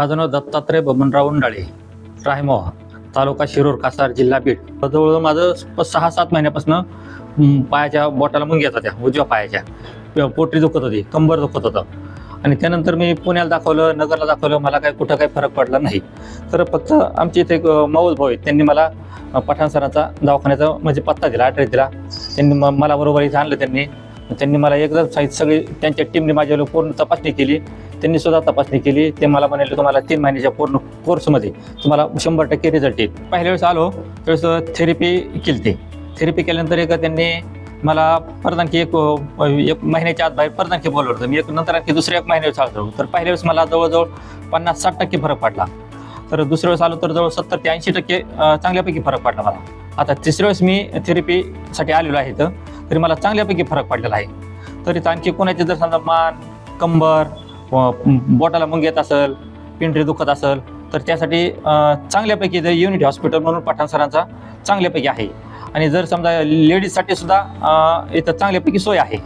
माझं नाव दत्तात्रय बबनराव उंडाळे रायमोहा तालुका शिरूर कासार जिल्हा बीड. जवळजवळ माझं सहा सात महिन्यापासून पायाच्या बोटाला मुंग्या होत्या उजव्या पायाच्या. पोटरी दुखत होती कंबर दुखत होतं. आणि त्यानंतर मी पुण्याला दाखवलं नगरला दाखवलं मला काही कुठं काही फरक पडला नाही. तर फक्त आमचे इथे एक माऊल भाऊ आहेत त्यांनी मला पठाण सरांचा दवाखान्याचा म्हणजे पत्ता दिला ॲड्रेस दिला. त्यांनी म- मला बरोबर इथे आणलं त्यांनी. त्यांनी मला एकदम साहित्य सगळी त्यांच्या टीमने माझ्यावर पूर्ण तपासणी केली. त्यांनी सुद्धा तपासणी केली. ते मला म्हणाले तुम्हाला तीन महिन्याच्या पूर्ण कोर्समध्ये तुम्हाला शंभर टक्के रिझल्ट येईल. पहिल्या वेळेस आलो त्यावेळेस थेरपी केली ते थेरपी केल्यानंतर एक त्यांनी मला परत आणखी एक एक महिन्याच्या आत बाहेर परत आणखी बोलवलं होतं. मी एक नंतर आणखी दुसऱ्या एक महिन्यावर चालतो तर पहिल्या वेळेस मला जवळजवळ पन्नास साठ टक्के फरक पडला. तर दुसऱ्या वेळेस आलो तर जवळ सत्तर ते ऐंशी टक्के चांगल्यापैकी फरक पडला मला. आता तिसऱ्या वेळेस मी थेरपीसाठी आलेलो आहे इथं. तरी मला चांगल्यापैकी फरक पडलेला आहे. तरी आणखी कोणाचे जर समजा मान कंबर बोटाला मुंग येत असेल पिंढरी दुखत असेल तर त्यासाठी चांगल्यापैकी जर युनिटी हॉस्पिटल म्हणून पठाण सरांचा चांगल्यापैकी आहे. आणि जर समजा लेडीजसाठी सुद्धा इथं चांगल्यापैकी सोय आहे.